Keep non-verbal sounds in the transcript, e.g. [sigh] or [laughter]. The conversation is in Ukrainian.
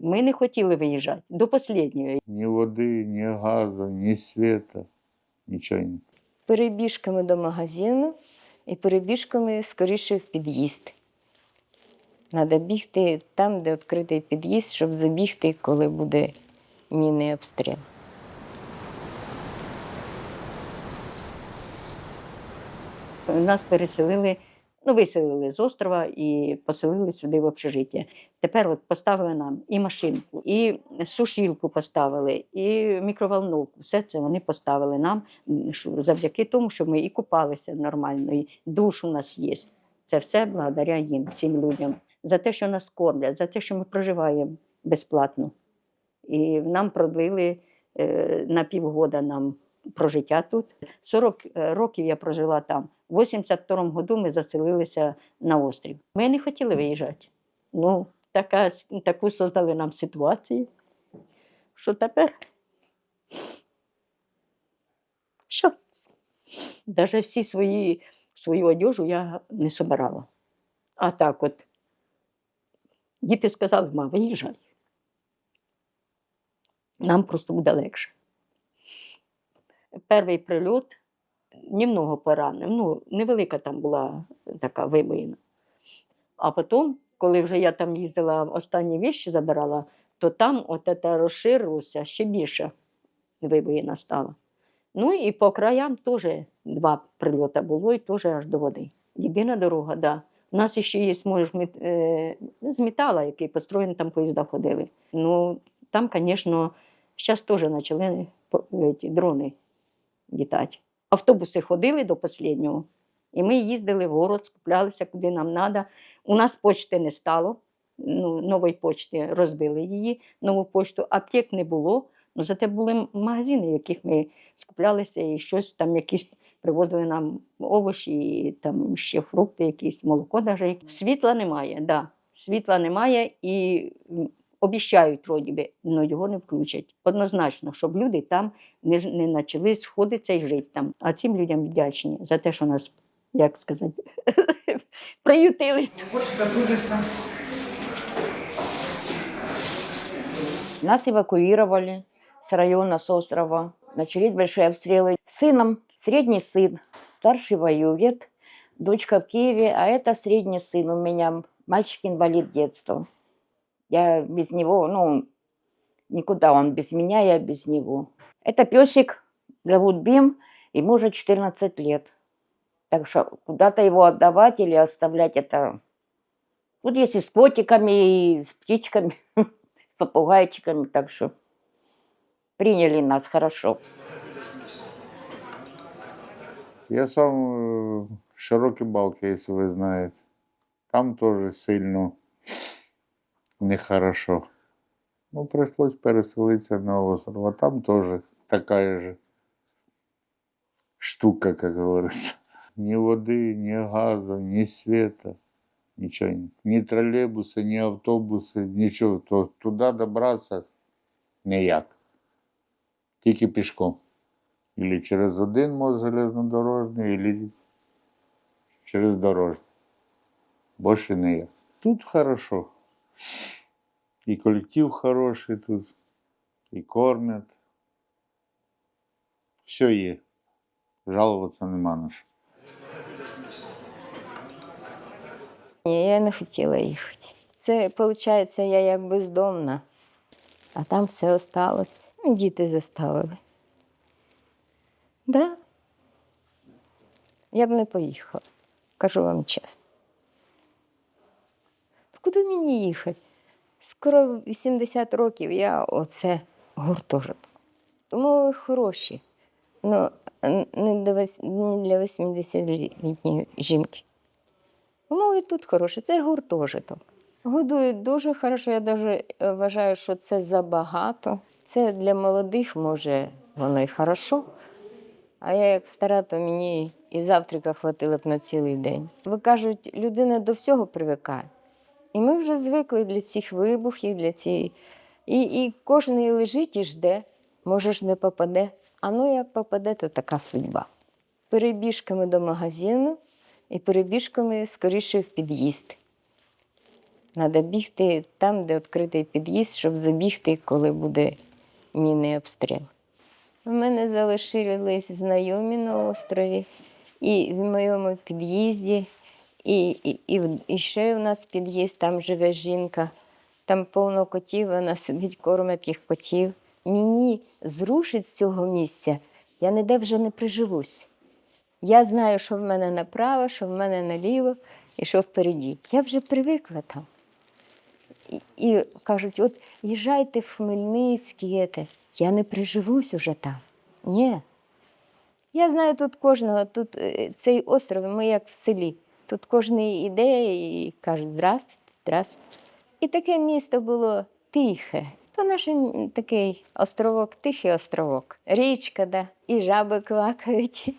Ми не хотіли виїжджати до останнього. Ни воды, ни газа, ни света, ничего нет. перебіжками до магазину і перебіжками скоріше в під'їзд. Треба бігти там, де відкритий під'їзд, щоб забігти, коли буде мінний обстріл. Нас переселили, ну, виселили з острова і поселили сюди в общежиття. Тепер от поставили нам і машинку, і сушілку поставили, і мікроволновку. Все це вони поставили нам завдяки тому, що ми і купалися нормально, і душ у нас є. Це все благодаря їм, цим людям, за те, що нас кормлять, за те, що ми проживаємо безплатно. І нам продлили е, на півгода нам прожиття тут. 40 років я прожила там. В 82-му году ми заселилися на острів. Ми не хотіли виїжджати. Ну, така, таку создали нам ситуацію, що тепер. Що? Навіть всі свої, свою одежу я не собирала. А так от. Діти сказали, ма, виїжджай. Нам просто буде легше. Перший прильот німного поранив, ну, невелика там була така вибоїна. А потім, коли вже я там їздила, останні віщі забирала, то там от це розширилося ще більше вибоїна стала. Ну і по краям теж два прильоти було, і теж аж до води. Єдина дорога, так. Да. У нас ще є може, е, з металу, який построєний, там поїзда ходили. Ну, там, звісно, зараз теж почали дрони літати. Автобуси ходили до останнього, і ми їздили в город, скуплялися, куди нам треба. У нас почти не стало. Ну, нової почти розбили її, нову почту, аптек не було. Ну, зате були магазини, в яких ми скуплялися і щось там якісь привозили нам овочі, і там ще фрукти, якісь, молоко навіть. Світла немає, да. Світла немає і обіщають вроді би, але його не включать. Однозначно, щоб люди там не, ж- не почали сходитися і жити там. А цим людям вдячні за те, що нас, як сказати, [laughs] приютили. Нас эвакуировали с района, с острова. Начались большие обстрелы. С Сыном, средний сын, старший воюет, дочка в Киеве, а это средний сын у меня, мальчик-инвалид детства. Я без него, ну, никуда он без меня, я без него. Это песик, зовут Бим, ему уже 14 лет. Так что куда-то его отдавать или оставлять это... Тут есть и с котиками, и с птичками, [laughs] с попугайчиками, так что приняли нас хорошо. Я сам э, широкий балки, если вы знаете. Там тоже сильно нехорошо. Ну, пришлось переселиться на остров, а там тоже такая же штука, как говорится. Ни воды, ни газа, ни света, ничего нет. Ни троллейбусы, ни автобусы, ничего. То туда добраться ніяк. Тільки пішком. Или через один мост железнодорожний, или через дорожний. Больше ніяк. Тут хорошо. І колектив хороший тут, і кормять. Все є. Жалуватися нема на що. Ні, я не хотіла їхати. Це, виходить, я як бездомна, а там все осталось. Ну, Діти заставили. Да. Я б не поїхала, кажу вам чесно. Куди мені їхати? Скоро 80 років я оце гуртожиток. Умови хороші. Ну, не для вось- 80-літньої жінки. Умови тут хороші, це гуртожиток. Годують дуже хорошо. Я навіть вважаю, що це забагато. Це для молодих, може, воно і хорошо. А я як стара, то мені і завтрака хватило б на цілий день. Ви кажуть, людина до всього привикає. І ми вже звикли для цих вибухів, для цієї. І, і кожен лежить і жде, може ж не попаде. А ну як попаде, то така судьба. Перебіжками до магазину і перебіжками скоріше в під'їзд. Треба бігти там, де відкритий під'їзд, щоб забігти, коли буде мінний обстріл. У мене залишились знайомі на острові, і в моєму під'їзді, і, і, і, ще у нас під'їзд, там живе жінка, там повно котів, вона сидить, кормить їх котів. Мені зрушить з цього місця, я ніде вже не приживусь. Я знаю, що в мене направо, що в мене наліво і що впереді. Я вже привикла там. І, і кажуть, от їжджайте в Хмельницький, я не приживусь уже там. Ні. Я знаю тут кожного, тут е, цей остров, ми як в селі. Тут кожен іде і кажуть здрасте, здрасте. І таке місто було тихе. То наш такий островок, тихий островок. Річка, да, і жаби квакають,